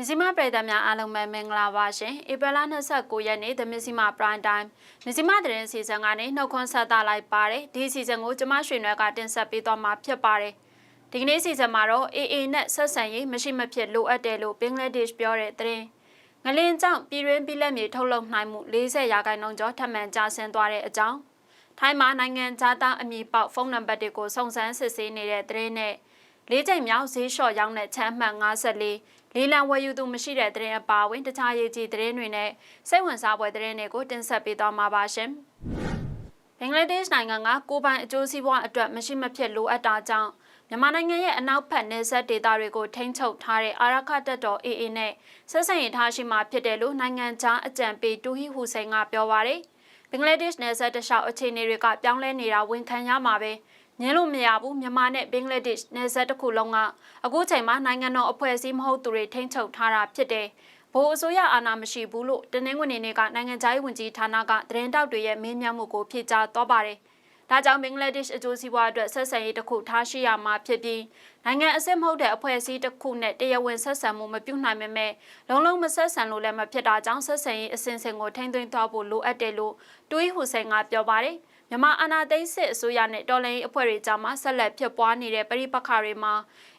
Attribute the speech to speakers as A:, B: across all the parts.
A: မြစီမပရိသတ်များအားလုံးပဲမင်္ဂလာပါရှင်ဧပြီလ29ရက်နေ့သမြစီမ prime time မြစီမသတင်းစီစဉ်ကနေနှုတ်ခွန်းဆက်သလိုက်ပါတယ်ဒီစီစဉ်ကိုကျမရွှေနွယ်ကတင်ဆက်ပေးသွားမှာဖြစ်ပါတယ်ဒီကနေ့စီစဉ်မှာတော့ AA နဲ့ဆက်ဆံရေးမရှိမဖြစ်လိုအပ်တယ်လို့ဘင်္ဂလားဒေ့ရှ်ပြောတဲ့သတင်းငလင်ကြောင့်ပြည်တွင်းပြည်လက်မြေထုတ်လုပ်နိုင်မှု40ရာခိုင်နှုန်းကျော်ထပ်မံကျဆင်းသွားတဲ့အကြောင်းထိုင်းမှာနိုင်ငံသားအမည်ပေါက်ဖုန်းနံပါတ်တွေကိုစုံစမ်းစစ်ဆေးနေတဲ့သတင်းနဲ့လေးချိန်မြောက်ဈေးလျှော့ရောင်းတဲ့ချမ်းမှတ်54 လေးလံဝယ်ယူသူမရှိတဲ့သတင်းအပါအဝင်တခြားရေးကြီးသတင်းတွေနဲ့စိတ်ဝင်စားဖွယ်သတင်းတွေကိုတင်ဆက်ပေးသွားမှာပါရှင်။ဘင်္ဂလားဒေ့ရှ်နိုင်ငံကကိုပိုင်အကျိုးစီးပွားအတွက်မရှိမဖြစ်လိုအပ်တာကြောင့်မြန်မာနိုင်ငံရဲ့အနောက်ဘက်နယ်စပ်ဒေသတွေကိုထိန်းချုပ်ထားတဲ့အာရခတပ်တော် AA နဲ့ဆက်ဆံရေးထားရှိမှဖြစ်တယ်လို့နိုင်ငံခြားအကြံပေးတူဟီဟူစိန်ကပြောပါရယ်ဘင်္ဂလားဒေ့ရှ်နယ်စပ်တလျှောက်အခြေအနေတွေကပြောင်းလဲနေတာဝန်ခံရမှာပဲ ညင်းလို့မရဘူးမြန်မာနဲ့ဘင်္ဂလားဒေ့ရှ်နယ်စပ်တစ်ခုလုံးကအခုချိန်မှာနိုင်ငံတော်အဖွဲ့အစည်းမဟုတ်သူတွေထိန်းချုပ်ထားတာဖြစ်တယ်ဘိုးအစိုးရအာဏာမရှိဘူးလို့တနင်္ဂနွေနေ့ကနိုင်ငံခြားရေးဝန်ကြီးဌာနကသတင်းတောက်တွေရဲ့မေးမြန်းမှုကိုဖြေကြားသွားပါတယ်။ဒါကြောင့်ဘင်္ဂလားဒေ့ရှ်အကျိုးစီးပွားအတွက်ဆက်ဆံရေးတစ်ခုထားရှိရမှာဖြစ်ပြီးနိုင်ငံအစစ်မဟုတ်တဲ့အဖွဲ့အစည်းတစ်ခုနဲ့တရားဝင်ဆက်ဆံမှုမပြုနိုင်ပေမဲ့လုံးလုံးမဆက်ဆံလို့လည်းမဖြစ်တာကြောင့်ဆက်ဆံရေးအစဉ်အဆက်ကိုထိန်းသိမ်းသွားဖို့လိုအပ်တယ်လို့တူးဟူစိန်ကပြောပါတယ်။ မြန်မာအာဏာသိမ်းစစ်အစိုးရနဲ့တော်လှန်ရေးအဖွဲ့တွေကြားမှာဆက်လက်ဖြစ်ပွားနေတဲ့ပဋိပက္ခတွေမှာ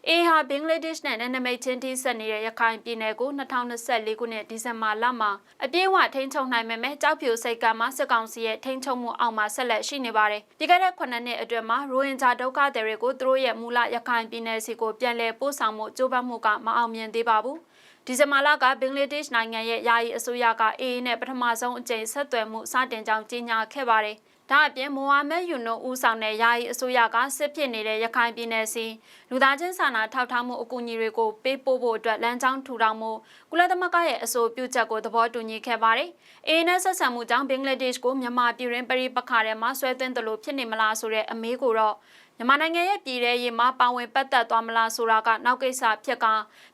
A: အေဟာဘင်္ဂလားဒေ့ရှ်နဲ့နယ်နိမိတ်ချင်းထိစပ်နေတဲ့ရခိုင်ပြည်နယ်ကို2024ခုနှစ်ဒီဇင်ဘာလမှာအပြည့်အဝထိန်းချုပ်နိုင်ပေမဲ့ကြောက်ဖြူစိတ်ကမ်းမှာစစ်ကောင်စီရဲ့ထိန်းချုပ်မှုအောက်မှာဆက်လက်ရှိနေပါတယ်။ပြီးခဲ့တဲ့9နှစ်အတွင်းမှာရိုဟင်ဂျာဒုက္ခသည်တွေကိုသူတို့ရဲ့မူလရခိုင်ပြည်နယ်စီကိုပြန်လည်ပို့ဆောင်မှုကြိုးပမ်းမှုကမအောင်မြင်သေးပါဘူး။ဒီဇင်ဘာလကဘင်္ဂလားဒေ့ရှ်နိုင်ငံရဲ့ယာယီအစိုးရကအေအေနဲ့ပထမဆုံးအကြိမ်ဆက်သွယ်မှုစတင်ကြောင်းကြေညာခဲ့ပါတယ်။ ဒါအပြင်မိုဟာမက်ယူနိုဦးဆောင်တဲ့ယာယီအစိုးရကစစ်ဖြစ်နေတဲ့ရခိုင်ပြည်နယ်စီလူသားချင်းစာနာထောက်ထားမှုအကူအညီတွေကိုပေးပို့ဖို့အတွက်လမ်းကြောင်းထူထောင်မှုကုလသမဂ္ဂရဲ့အဆိုပြုချက်ကိုသဘောတူညီခဲ့ပါတယ်။အေနဲ့ဆက်ဆံမှုကြောင့်ဘင်္ဂလားဒေ့ရှ်ကိုမြန်မာပြည်ရင်းပရိပခါထဲမှာဆွဲသွင်းတယ်လို့ဖြစ်နေမလားဆိုတဲ့အမေးကိုတော့မြန်မာနိုင်ငံရဲ့ပြည်ထရေးမှာပါဝင်ပတ်သက်သွားမလားဆိုတာကနောက်ကိစ္စဖြစ်က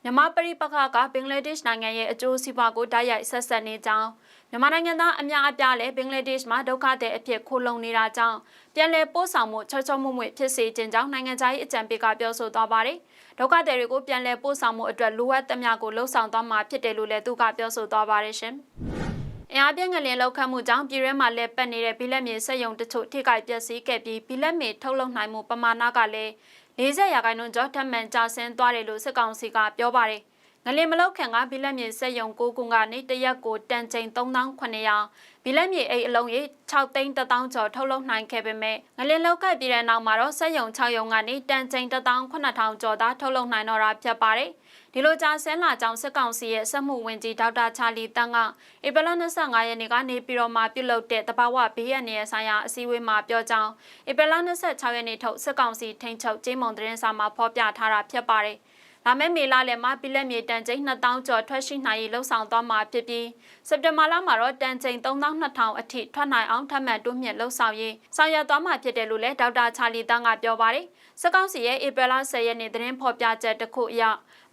A: မြန်မာပရိပခါကဘင်္ဂလားဒေ့ရှ်နိုင်ငံရဲ့အကျိုးစီးပွားကိုတိုက်ရိုက်ဆက်ဆက်နေကြောင်း မြန်မာနိုင်ငံသားအများအပြားလည်းဘင်္ဂလားဒေ့ရှ်မှာဒုက္ခသည်အဖြစ်ခိုလုံနေတာကြောင့်ပြန်လည်ပို့ဆောင်မှုချောချောမွမွဖြစ်စေခြင်းကြောင့်နိုင်ငံသားရေးအကြံပေးကပြောဆိုသွားပါတယ်။ဒုက္ခသည်တွေကိုပြန်လည်ပို့ဆောင်မှုအတွက်လိုအပ်သမျှကိုလှုံ့ဆော်သွားမှာဖြစ်တယ်လို့လည်းသူကပြောဆိုသွားပါတယ်ရှင်။အင်အားပြင်းငလျင်လောက်ခတ်မှုကြောင့်ပြည်ရဲမှာလက်ပတ်နေတဲ့ဘီလက်မြေစက်ယုံတချို့ထိခိုက်ပျက်စီးခဲ့ပြီးဘီလက်မြေထုတ်လုပ်နိုင်မှုပမာဏကလည်း40ရာခိုင်နှုန်းကျော်ထပ်မံကျဆင်းသွားတယ်လို့စစ်ကောင်စီကပြောပါတယ်။ ငလင်မလောက်ခံကဘီလက်မြေစက်ယုံကိုကုန်းကနေတရက်ကိုတန်ချိန်3900ဘီလက်မြေအိတ်အလုံးရေ6သိန်း1000ကျော်ထုတ်လုပ်နိုင်ခဲ့ပေမဲ့ငလင်လောက်ကပ်ပြည်တဲ့နောက်မှာတော့စက်ယုံ6ယုံကနေတန်ချိန်18000ကျော်သာထုတ်လုပ်နိုင်တော့တာဖြစ်ပါတယ်ဒီလိုကြာဆင်းလာကြောင်းစစ်ကောင်စီရဲ့စက်မှုဝင်ကြီးဒေါက်တာချာလီတန်းကဧပြီလ25ရက်နေ့ကနေပြည်တော်မှာပြုလုပ်တဲ့တဘာဝဘေးရန်နယ်ဆိုင်ရာအစည်းအဝေးမှာပြောကြောင်းဧပြီလ26ရက်နေ့ထုတ်စစ်ကောင်စီထိန်းချုပ်ကျေးမုံသတင်းစာမှာဖော်ပြထားတာဖြစ်ပါတယ်။ လာမယ့်မေလလယ်မှာပြည်လက်မြေတန်ချိန်2000ကျော်ထွက်ရှိနိုင်ရေးလှုံ့ဆော်သွားမှာဖြစ်ပြီးစက်တင်ဘာလမှာတော့တန်ချိန်3200အထိထွက်နိုင်အောင်ထပ်မံတိုးမြင့်လှုံ့ဆော်ရေးဆောင်ရွက်သွားမှာဖြစ်တယ်လို့လည်းဒေါက်တာချာလီတန်းကပြောပါတယ်။စကောက်စီရဲ့ဧပြီလ10ရက်နေ့သတင်းဖော်ပြချက်တစ်ခုအရ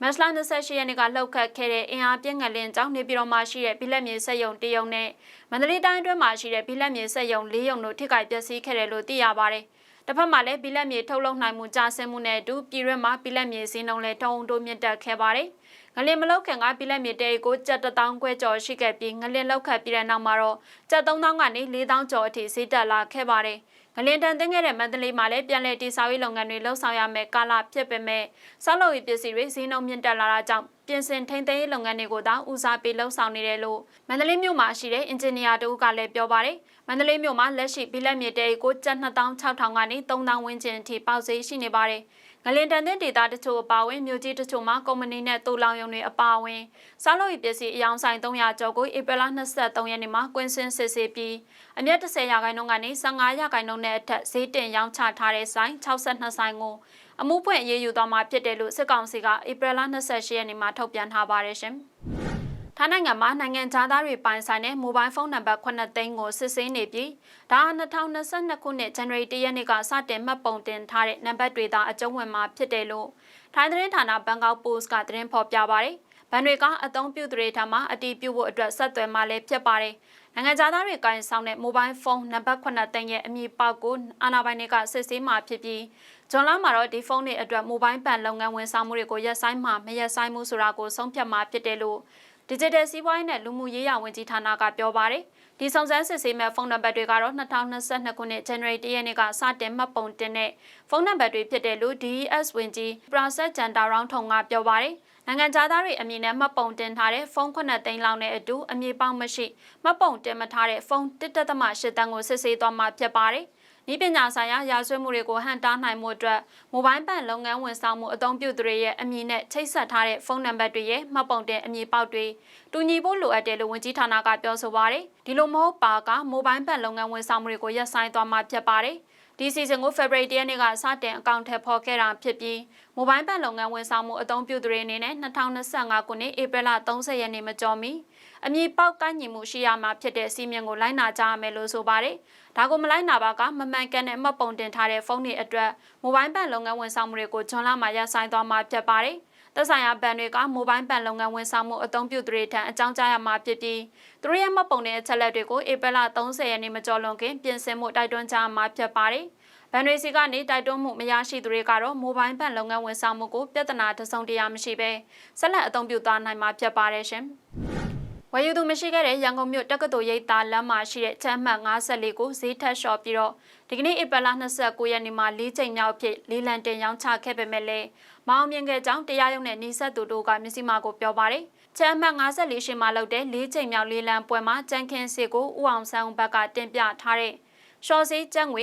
A: မတ်လ28ရက်နေ့ကလှုပ်ခတ်ခဲ့တဲ့အင်အားပြင်းငလင်ကြောင့်နေပြည်တော်မှာရှိတဲ့ပြည်လက်မြေစက်ယုံတရုံနဲ့မန္တလေးတိုင်းအတွင်းမှာရှိတဲ့ပြည်လက်မြေစက်ယုံ၄ယုံတို့ထိခိုက်ပျက်စီးခဲ့တယ်လို့သိရပါတယ်။ တစ်ဖက်မှာလည်းဘီလက်မြေထုတ်လုပ်နိုင်မှုကြာဆင်းမှုနဲ့အတူပြည်ရွက်မှာဘီလက်မြေစင်းနှုန်းလည်းတုံးတိုးမြင့်တက်ခဲ့ပါတယ်။ငလင်မလောက်ခင်ကဘီလက်မြေတဲကိုကျပ်1000ခွဲကျော်ရှိခဲ့ပြီးငလင်လောက်ခတ်ပြီးတဲ့နောက်မှာတော့ကျပ်3000ကနေ4000ကျော်အထိဈေးတက်လာခဲ့ပါတယ်။ ငလင်တန်သိမ်းခဲ့တဲ့မန္တလေးမှာလည်းပြန်လည်တည်ဆောက်ရေးလုပ်ငန်းတွေလှုပ်ဆောင်ရမယ်ကာလဖြစ်ပေမဲ့ဆောက်လုပ်ရေးပစ္စည်းတွေဈေးနှုန်းမြင့်တက်လာတာကြောင့်ပြင်ဆင်ထိန်းသိမ်းရေးလုပ်ငန်းတွေကိုသာဦးစားပေးလှုပ်ဆောင်နေတယ်လို့မန္တလေးမြို့မှာရှိတဲ့အင်ဂျင်နီယာတို့ကလည်းပြောပါတယ်မန္တလေးမြို့မှာလက်ရှိဘီလက်မြေတဲကိုကျပ်2600ကနေ3000ဝန်းကျင်အထိပေါက်ဈေးရှိနေပါတယ်။ ငလင်တန်တဲ့ဒေတာတချို့အပါအဝင်မြို့ကြီးတချို့မှာကုမ္ပဏီနဲ့တူလောင်ရုံတွေအပါအဝင်စားလို့ရပစ္စည်းအယောင်ဆိုင်300ကျော်ကိုဧပြီလ23ရက်နေ့မှာကွင်းစင်းစစ်ဆေးပြီးအမျက်30ရာခိုင်နှုန်းကနေ15ရာခိုင်နှုန်းနဲ့အထက်ဈေးတင်ရောင်းချထားတဲ့ဆိုင်62ဆိုင်ကိုအမှုဖွင့်အရေးယူသွားမှာဖြစ်တယ်လို့စစ်ကောင်စီကဧပြီလ28ရက်နေ့မှာထုတ်ပြန်ထားပါတယ်ရှင်။ ထိုင်းနိုင်ငံမှာနိုင်ငံသားတွေပိုင်ဆိုင်တဲ့မိုဘိုင်းဖုန်းနံပါတ်9သိန်းကိုစစ်ဆေးနေပြီးဒါ2022ခုနှစ်ဇန်နဝါရီ1ရက်နေ့ကစတင်မှတ်ပုံတင်ထားတဲ့နံပါတ်တွေသာအကျုံးဝင်မှာဖြစ်တယ်လို့ထိုင်းသတင်းဌာနဘန်ကောက်ပို့စ်ကသတင်းဖော်ပြပါတယ်။ဗန်တွေကအသုံးပြုသူတွေထံမှအတီးပြုတ်ဖို့အတွက်ဆက်သွယ်မှလည်းဖြစ်ပါတယ်။နိုင်ငံသားတွေကင်ဆောင်တဲ့ mobile phone နံပါတ်9သိန်းရဲ့အမည်ပေါက်ကိုအာဏာပိုင်တွေကစစ်ဆေးမှဖြစ်ပြီးဂျွန်လာမှာတော့ဒီဖုန်းတွေအတွက် mobile ဘဏ်လုပ်ငန်းဝန်ဆောင်မှုတွေကိုရပ်ဆိုင်းမှမရပ်ဆိုင်းမှုဆိုတာကိုဆုံးဖြတ်မှဖြစ်တယ်လို့ Digital စီးပွားရေးနဲ့လူမှုရေးရာဝန်ကြီးဌာနကပြောပါတယ်။ဒီစုံစမ်းစစ်ဆေးမဲ့ဖုန်းနံပါတ်တွေကတော့2022ခုနှစ် January 1ရက်နေ့ကစတင်မှတ်ပုံတင်တဲ့ဖုန်းနံပါတ်တွေဖြစ်တယ်လို့ DES ဝန်ကြီး Prasad Jandaround ထုံကပြောပါတယ်။နိုင်ငံသားတွေအမည်နဲ့မှတ်ပုံတင်ထားတဲ့ဖုန်း9သိန်းလောက်နဲ့အတူအမည်ပေါင်းမရှိမှတ်ပုံတင်မထားတဲ့ဖုန်း1.8တန်းကိုစစ်ဆေးသွားမှာဖြစ်ပါတယ်။ ဤပညာဆိုင်ရာရာဇဝတ်မှုတွေကိုဟန်တားနိုင်မှုအတွက်မိုဘိုင်းဘဏ်လုပ်ငန်းဝန်ဆောင်မှုအသုံးပြုသူတွေရဲ့အမည်နဲ့ချိတ်ဆက်ထားတဲ့ဖုန်းနံပါတ်တွေရဲ့မှတ်ပုံတင်အမည်ပေါက်တွေတူညီဖို့လိုအပ်တယ်လို့ဝန်ကြီးဌာနကပြောဆိုပါတယ်။ဒီလိုမဟုတ်ပါကမိုဘိုင်းဘဏ်လုပ်ငန်းဝန်ဆောင်မှုတွေကိုရပ်ဆိုင်းသွားမှာဖြစ်ပါတယ်။ဒီစီဇန်ကို February 10ရက်နေ့ကစတင်အကောင့်ထဲပေါ်ခဲ့တာဖြစ်ပြီးမိုဘိုင်းဘဏ်လုပ်ငန်းဝန်ဆောင်မှုအသုံးပြုသူတွေအနေနဲ့2025ခုနှစ်ဧပြီလ30ရက်နေ့မကျော်မီ အမည်ပေါက်ကန့်ညီမှုရှိရမှာဖြစ်တဲ့စီမံကိုလိုက်နာကြရမယ်လို့ဆိုပါတယ်။ဒါကိုမလိုက်နာပါကမမှန်ကန်တဲ့မှတ်ပုံတင်ထားတဲ့ဖုန်းတွေအတွက်မိုဘိုင်းဘဏ်လုပ်ငန်းဝန်ဆောင်မှုတွေကိုဂျွန်လာမှာရပ်ဆိုင်းသွားမှာဖြစ်ပါတယ်။သက်ဆိုင်ရာဘဏ်တွေကမိုဘိုင်းဘဏ်လုပ်ငန်းဝန်ဆောင်မှုအသုံးပြုသူတွေထံအကြောင်းကြားရမှာဖြစ်ပြီးသူတို့ရဲ့မှတ်ပုံတဲ့အချက်လက်တွေကိုဧပြီလ30ရက်နေ့မကျော်လွန်ခင်ပြင်ဆင်မှုတိုက်တွန်းကြရမှာဖြစ်ပါတယ်။ဘန်တွေစီကနေတိုက်တွန်းမှုမရရှိသူတွေကတော့မိုဘိုင်းဘဏ်လုပ်ငန်းဝန်ဆောင်မှုကိုပြဿနာတစုံတရာမရှိဘဲဆက်လက်အသုံးပြုသွားနိုင်မှာဖြစ်ပါတယ်ရှင်။ ဝယ်ယူသူမရှိခဲ့တဲ့ရန်ကုန်မြို့တက္ကသိုလ်ရိပ်သာလမ်းမှာရှိတဲ့ချမ်းမှတ်54ကိုဈေးထက်လျှော့ပြီးတော့ဒီကနေ့ဧပြီလ29ရက်နေ့မှာ၄ချိန်မြောက်ဖြစ်လေးလံတင်ရောင်းချခဲ့ပေမဲ့လည်းမအောင်မြင်ခဲ့ကြောင်းတရားရုံးနဲ့နှိဆက်သူတို့ကမျက်စိမှကိုပြောပါတယ်။ချမ်းမှတ်54ရှင်မှာလုပ်တဲ့၄ချိန်မြောက်လေးလံပွဲမှာကြံခင်းစစ်ကိုဦးအောင်ဆန်းဘက်ကတင်ပြထားတဲ့ရှော့စီကျန်းငွေ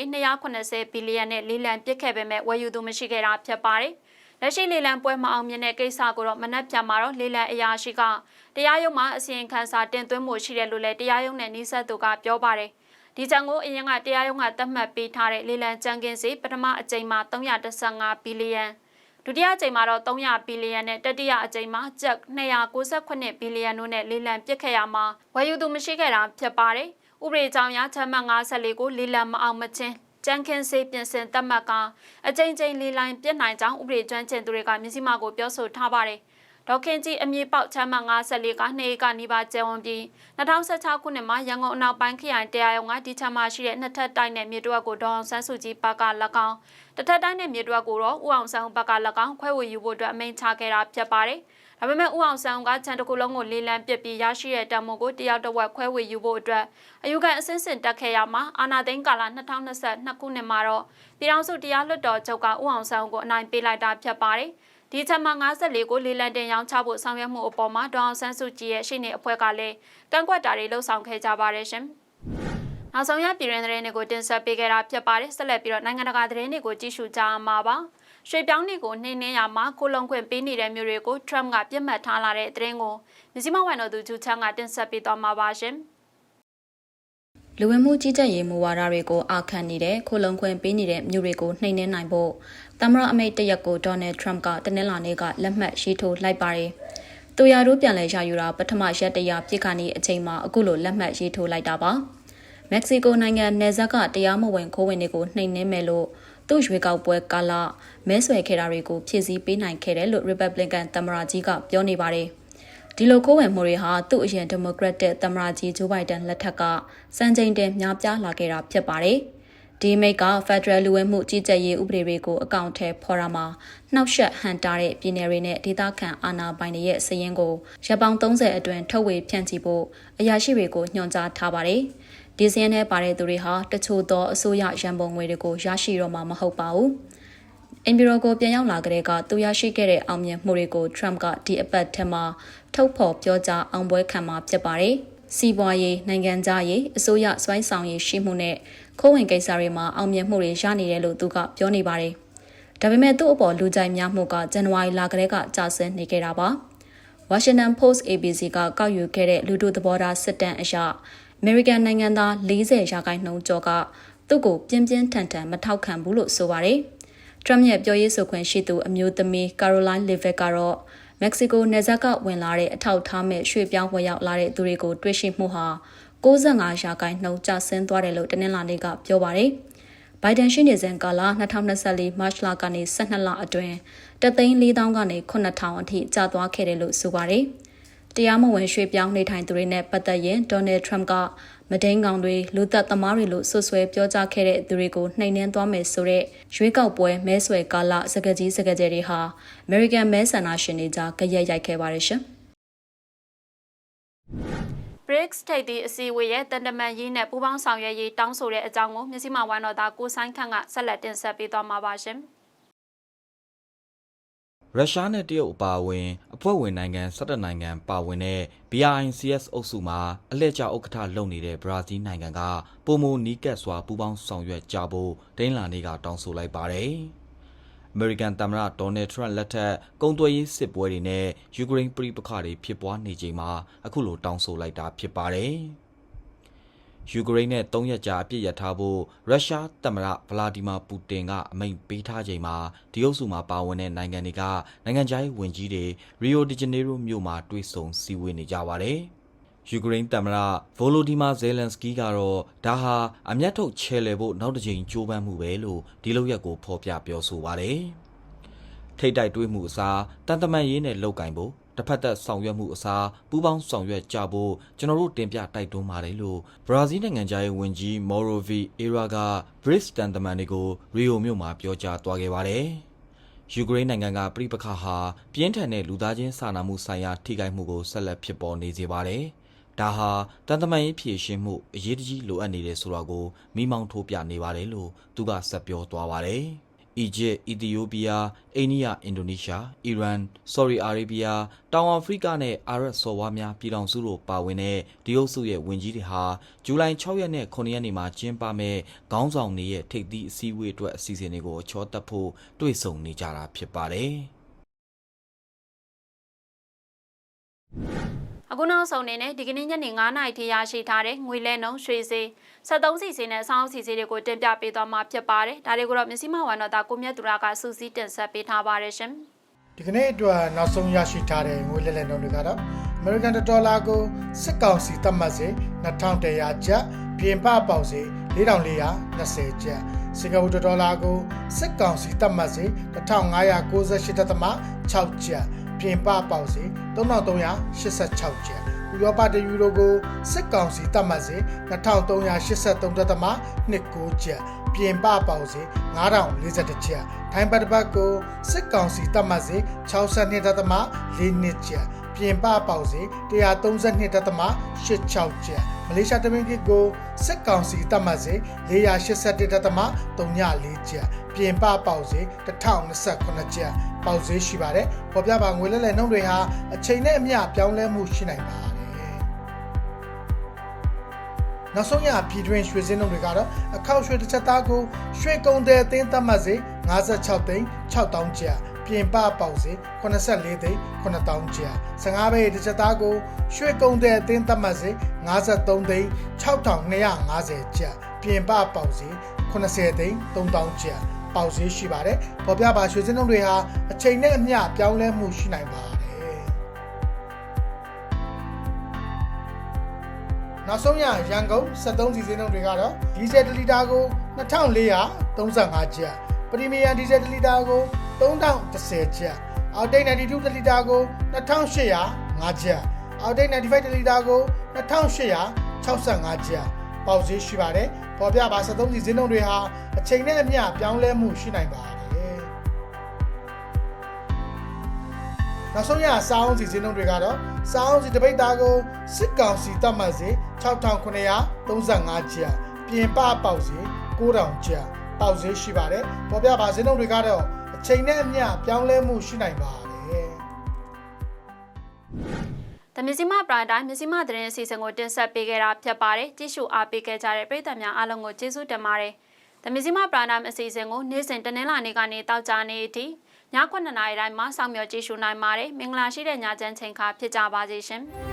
A: 280ဘီလီယံနဲ့လေးလံပစ်ခဲ့ပေမဲ့ဝယ်ယူသူမရှိခဲ့တာဖြစ်ပါတယ်။လက်ရှိလေလံပွဲမအောင်မြင်တဲ့ကိစ္စကိုတော့မနက်ဖြန်မှာတော့လေလံအရာရှိက တရားရုံးမှာအစီရင်ခံစာတင်သွင်းမှုရှိတယ်လို့လည်းတရားရုံးနဲ့နှိဆက်သူကပြောပါတယ်။ဒီကြံကိုအရင်ကတရားရုံးကသတ်မှတ်ပေးထားတဲ့လေလံကြံကင်းစီပထမအကြိမ်မှာ315ဘီလီယံဒုတိယအကြိမ်မှာတော့300ဘီလီယံနဲ့တတိယအကြိမ်မှာကျပ်298ဘီလီယံတို့နဲ့လေလံပစ်ခဲ့ရမှာဝယ်ယူသူမရှိခဲ့တာဖြစ်ပါတယ်။ဥပဒေကြောင့်ရချမှတ်54ကိုလေလံမအောင်မချင်းကြမ်းခင်းစေးပြင်ဆင်တတ်မှတ်ကအကြိမ်ကြိမ်လေးလိုင်းပြစ်နိုင်ကြောင်းဥပဒေကျွမ်းကျင်သူတွေကမျက်စိမှကိုပြောဆိုထားပါတယ်။ ဒေါခင်ကြီးအမြေပေါက်ချမ်းမ54ကနှစ်ကနီးပါးကျဲဝန်ပြီး2016ခုနှစ်မှာရန်ကုန်အနောက်ပိုင်းခရိုင်တရားရုံးကဒီချမ်းမရှိတဲ့နှစ်ထပ်တိုက်နဲ့မြေတွက်ကိုဒေါအောင်ဆန်းစုကြည်ဘက်က၎င်းတစ်ထပ်တိုက်နဲ့မြေတွက်ကိုတော့ဦးအောင်ဆန်းဘက်က၎င်းခွဲဝေယူဖို့အတွက်အမိန့်ချခဲ့တာဖြစ်ပါတယ်။ဒါပေမဲ့ဦးအောင်ဆန်းကခြံတစ်ခုလုံးကိုလေးလံပစ်ပြီးရရှိတဲ့တံမိုးကိုတယောက်တစ်ဝက်ခွဲဝေယူဖို့အတွက်အယူခံအစင်းစင်တက်ခဲ့ရမှာအာနာသိန်းကာလ2022ခုနှစ်မှာတော့ပြည်ထောင်စုတရားလွှတ်တော်ချုပ်ကဦးအောင်ဆန်းကိုအနိုင်ပေးလိုက်တာဖြစ်ပါတယ်။ ဒီချက်မှာ54ကိုလေးလံတင်ရောင်းချဖို့ဆောင်ရွက်မှုအပေါ်မှာဒေါအောင်ဆန်းစုကြည်ရဲ့ရှေ့နေအဖွဲ့ကလည်းကန့်ကွက်တာတွေလှုံ့ဆော်ခဲ့ကြပါတယ်ရှင်။နောက်ဆုံးရပြည်တွင်သတင်းတွေကိုတင်ဆက်ပေးခဲ့တာဖြစ်ပါတယ်ဆက်လက်ပြီးတော့နိုင်ငံတကာသတင်းတွေကိုကြည့်ရှုကြအောင်ပါပါ။ရွှေပြောင်းတွေကိုနှိမ့်နှင်းရမှာကိုလုံခွင့်ပေးနေတဲ့မျိုးတွေကို Trump ကပြစ်မှတ်ထားလာတဲ့သတင်းကိုမြစီမဝန်တော်သူဂျူချန်ကတင်ဆက်ပေးသွားမှာပါရှင်။
B: လူဝင်မှုကြီးကြပ်ရေးမူဝါဒတွေကိုအာခံနေတဲ့ခိုလုံခွင့်ပေးနေတဲ့မျိုးတွေကိုနှိမ်နှင်းနိုင်ဖို့ သမ္မတအမိတ်တရက်ကိုဒေါ်နယ်ထရမ့်ကတနင်္လာနေ့ကလက်မှတ်ရေးထိုးလိုက်ပါတယ်။တူရတို့ပြန်လည်ရယူတာပထမရက်တရပြစ်ခါနေအချိန်မှာအခုလိုလက်မှတ်ရေးထိုးလိုက်တာပါ။မက္ကဆီကိုနိုင်ငံနယ်စပ်ကတရားမဝင်ခိုးဝင်တွေကိုနှိမ်နှင်းမယ်လို့သူ့ရွေးကောက်ပွဲကာလမဲဆွယ်ခဲ့တာတွေကိုဖြည့်ဆည်းပေးနိုင်ခဲ့တယ်လို့ Republican သမ္မတကြီးကပြောနေပါတယ်။ဒီလိုခိုးဝင်မှုတွေဟာသူ့အရင် Democratic သမ္မတကြီး Joe Biden လက်ထက်ကစံချိန်တင်များပြားလာခဲ့တာဖြစ်ပါတယ်။ ဒီမိတ်က Federal လူဝင်မှုကြီးကြပ်ရေးဥပဒေတွေကိုအကောင့်ထဲဖော်ရမှာနှောက်ယှက်ဟန်တာတဲ့ပြည်နယ်တွေနဲ့ဒေသခံအာဏာပိုင်တွေရဲ့စည်ရင်းကိုရပ်ပေါင်း30အတွင်းထုတ်ဝေဖြန့်ချီဖို့အရာရှိတွေကိုညွှန်ကြားထားပါတယ်။ဒီစင်းထဲပါတဲ့သူတွေဟာတချို့သောအစိုးရရန်ပုံငွေတွေကိုရရှိတော့မှာမဟုတ်ပါဘူး။အင်ဘီရိုကိုပြန်ရောက်လာကြတဲ့ကသူရရှိခဲ့တဲ့အောင်မြင်မှုတွေကို Trump ကဒီအပတ်ထဲမှာထုတ်ဖော်ပြောကြားအောင်ပွဲခံမှာဖြစ်ပါတယ်။စီးပွားရေးနိုင်ငံသားရေးအစိုးရစွမ်းဆောင်ရည်ရှိမှုနဲ့ ခိုးဝင်ကိစ္စတွေမှာအောင်မြင်မှုတွေရနေတယ်လို့သူကပြောနေပါတယ်။ဒါပေမဲ့သူ့အပေါ်လူကြိုက်များမှုကဇန်နဝါရီလကတည်းကကျဆင်းနေခဲ့တာပါ။ Washington Post ABC ကကောက်ယူခဲ့တဲ့လူတို့သဘောထားစစ်တမ်းအရအမေရိကန်နိုင်ငံသား40ရာခိုင်နှုန်းကျော်ကသူ့ကိုပြင်းပြင်းထန်ထန်မထောက်ခံဘူးလို့ဆိုပါတယ်။ Trump ရဲ့ပြောရေးဆိုခွင့်ရှိသူအမျိုးသမီး Caroline Levitt ကတော့မက္ကဆီကိုနယ်စပ်ကဝင်လာတဲ့အထောက်ထားမဲ့ရွှေ့ပြောင်းဝင်ရောက်လာတဲ့သူတွေကိုတွေ့ရှိမှုဟာ 65ရာခိုင်နှုန်းကျဆင်းသွားတယ်လို့တနင်္လာနေ့ကပြောပါတယ်။ဘိုင်ဒန်ရှိနေစဉ်ကာလ2024မတ်လကနေ12လအတွင်းတသိန်း4000ကနေ9000အထိကျသွားခဲ့တယ်လို့ဆိုပါတယ်။တရားမဝင်ရွှေ့ပြောင်းနေထိုင်သူတွေနဲ့ပတ်သက်ရင်ဒေါ်နယ်ထရမ့်ကမဒိန်ကောင်တွေလူသက်သမားတွေလို့ဆွဆွဲပြောကြားခဲ့တဲ့သူတွေကိုနှိမ်နင်းသွားမယ်ဆိုတဲ့ရွေးကောက်ပွဲမဲဆွယ်ကာလစကကြီးစကကြဲတွေဟာ American မဲဆန္ဒရှင်တွေကြားကြရက်ရိုက်ခဲ့ပါတယ်ရှင်
A: BRICS ထိပ်သီးအစည်းအဝေးရဲ့တန်တမန်ရေးနဲ့ပူးပေါင်းဆောင်ရွက်ရေးတောင်းဆိုတဲ့အကြောင်းကိုမြစီမဝိုင်းတော်သားကိုဆိုင်ခန့်ကဆက်လက်တင်ဆက်ပေးသွားမှာပါရှင်။
C: ရုရှားနဲ့တရုတ်အပါအဝင်အဖွဲ့ဝင်နိုင်ငံ17နိုင်ငံပါဝင်တဲ့ BRICS အုပ်စုမှာအလှည့်ကျဥက္ကဋ္ဌလုပ်နေတဲ့ဘရာဇီးနိုင်ငံကပုံမနီးကပ်စွာပူးပေါင်းဆောင်ရွက်ကြဖို့ဒိန်းလာနေကတောင်းဆိုလိုက်ပါတယ်။ American သမ္မတဒေါ်နယ်ထရန့်လက်ထက်ကုန်သွယ်ရေးစစ်ပွဲတွေနဲ့ယူကရိန်းပြည်ပခါတွေဖြစ်ပွားနေချိန်မှာအခုလိုတောင်းဆိုလိုက်တာဖြစ်ပါတယ်။ယူကရိန်းနဲ့၃ရက်ကြာအပြစ်ရထားဖို့ရုရှားသမ္မတဗလာဒီမာပူတင်ကအမိန့်ပေးထားချိန်မှာဒီအုပ်စုမှာပါဝင်တဲ့နိုင်ငံတွေကနိုင်ငံခြားရေးဝန်ကြီးတွေရီယိုဒီဂျနေရိုမြို့မှာတွေ့ဆုံစည်းဝေးနေကြပါတယ်။ ယူကရိန်းသမ္မတဗိုလိုဒီမာဇယ်လန်စကီးကတော့ဒါဟာအမျက်ထုတ်ချဲလှယ်ဖို့နောက်တစ်ကြိမ်ကြိုးပမ်းမှုပဲလို့ဒီလောက်ရက်ကိုဖော်ပြပြောဆိုပါတယ်။ထိတ်တိုက်တွေးမှုအစားတန်တမန်ရေးနဲ့လောက်ကင်ဖို့တစ်ဖက်သက်ဆောင်ရွက်မှုအစားပူးပေါင်းဆောင်ရွက်ကြဖို့ကျွန်တော်တို့တင်ပြတိုက်တွန်းပါတယ်လို့ဘရာဇီးနိုင်ငံသားရေးဝန်ကြီးမော်ရိုဗီအေရာက BRICS တန်တမန်တွေကိုရီယိုမြို့မှာပြောကြားသွားခဲ့ပါတယ်။ယူကရိန်းနိုင်ငံကပြည်ပခါဟာပြင်းထန်တဲ့လူသားချင်းစာနာမှုဆိုင်ရာထိခိုက်မှုကိုဆက်လက်ဖြစ်ပေါ်နေစေပါတယ်။ ဒါဟာတန်တမန်ရေးဖြည့်ရှင်းမှုအရေးတကြီးလိုအပ်နေတယ်ဆိုတာကိုမိမောင်းထိုးပြနေပါတယ်လို့သူကဆက်ပြောသွားပါတယ်။အီဂျစ်၊အီသီယိုးပီးယား၊အိန္ဒိယ၊အင်ဒိုနီးရှား၊အီရန်၊ဆော်ဒီအာရေဗျ၊တောင်အာဖရိကနဲ့အာရပ်စော်ဘွားများပြည်ထောင်စုတို့ပါဝင်တဲ့ဒီအုပ်စုရဲ့ဝင်ကြီးတွေဟာဇူလိုင်6ရက်နဲ့9ရက်နေ့မှာကျင်းပမဲ့ခေါင်းဆောင်တွေရဲ့ထိပ်သီးအစည်းအဝေးအတွက်အစီအစဉ်တွေကိုချောတက်ဖို့တွေ့ဆုံနေကြတာဖြစ်ပါတယ်။
A: အခုနောက်ဆုံးအနေနဲ့ဒီကနေ့ညနေ9:00နာရီထိရရှိထားတဲ့ငွေလဲနှုန်းရွှေဈေး73စီစီနဲ့ဆောင်းစီစီတွေကိုတင်ပြပေးသွားမှာဖြစ်ပါတယ်။ဒါတွေကိုတော့မြစီမဝန်တော်သားကိုမြတ်သူရကစူးစီးတင်ဆက်ပေးထားပါတယ်ရှင်။
D: ဒီကနေ့အတွက်နောက်ဆုံးရရှိထားတဲ့ငွေလဲလှယ်နှုန်းတွေကတော့ American ဒေါ်လာကိုစစ်ကောင်စီသတ်မှတ်စေ2100ကျပ်ပြင်ပပေါက်စေ4420ကျပ်စင်ကာပူဒေါ်လာကိုစစ်ကောင်စီသတ်မှတ်စေ1598.6ကျပ် ပြင်ပပေါက်စေ3386ကျပ်ဥရောပတယူရိုကိုစစ်ကောင်စီသတ်မှတ်စေ2383.29ကျပ်ပြင်ပပေါက်စေ9041ကျပ်ထိုင်းဘတ်တစ်ပတ်ကိုစစ်ကောင်စီသတ်မှတ်စေ62.42ကျပ်ပြင်ပပေါက်စေ132.86ကျပ်မလေးရှားတမင်ကစ်ကိုစစ်ကောင်စီသတ်မှတ်စေ481.34ကျပ်ပြင်ပပေါက်စေ1029ကျပ် ပေါက်ဈေးရှိပါတယ်။ပေါ်ပြပါငွေလဲလှယ်နှုန်းတွေဟာအချိန်နဲ့အမျှပြောင်းလဲမှုရှိနိုင်ပါတယ်။နောက်ဆုံးရပြည်တွင်းရွှေစင်းနှုန်းတွေကတော့အခောက်ရွှေတစ်ချက်သားကိုရွှေကုံတဲ့အသင်းသတ်မှတ်စေ56သိန်း6000ကျပ်ပြင်ပပေါက်စေ84သိန်း9000ကျပ်15ဘဲတစ်ချက်သားကိုရွှေကုံတဲ့အသင်းသတ်မှတ်စေ53သိန်း6250ကျပ်ပြင်ပပေါက်စေ80သိန်း3000ကျပ် ပေါက်ဈေးရှိပါတယ်။ပေါ်ပြပါရွှေစင်းနှုန်းတွေဟာအချိန်နဲ့အမျှပြောင်းလဲမှုရှိနိုင်ပါတယ်။နောက်ဆုံးရရန်ကုန်73စီစင်းနှုန်းတွေကတော့ဒီဇယ်1လီတာကို2435ကျပ်ပရီမီယံဒီဇယ်1လီတာကို3010ကျပ်အောက်တိတ်92လီတာကို2805ကျပ်အောက်တိတ်95လီတာကို2865ကျပ် ပေါက်ဈေးရှိပါတယ်ပေါ်ပြပါ73စီစင်းနှုန်းတွေဟာအချိန်နဲ့အမျှပြောင်းလဲမှုရှိနိုင်ပါတယ်နောက်ဆုံးရစောင်းစီစင်းနှုန်းတွေကတော့စောင်းစီတပိတ်သားကိုစစ်ကောင်စီတတ်မှတ်စေ6935ကျပ်ပြင်ပပေါက်စေ9000ကျပ်ပေါက်ဈေးရှိပါတယ်ပေါ်ပြပါစင်းနှုန်းတွေကတော့အချိန်နဲ့အမျှပြောင်းလဲမှုရှိနိုင်ပါ တ
A: မစီမပရိုင်တိုင်းမစီမသတင်းအစီအစဉ်ကိုတင်ဆက်ပေးခဲ့တာဖြစ်ပါတယ်။ကြည့်ရှုအားပေးခဲ့ကြတဲ့ပရိသတ်များအားလုံးကိုကျေးဇူးတင်ပါတယ်။တမစီမပရိုင်တိုင်းအစီအစဉ်ကိုနေ့စဉ်တနင်္လာနေ့ကနေတောက်ကြနေ့အထိည9:00နာရီတိုင်းမှာစောင့်မျှော်ကြည့်ရှုနိုင်ပါတယ်။မင်္ဂလာရှိတဲ့ညချမ်းချိန်ခါဖြစ်ကြပါစေရှင်။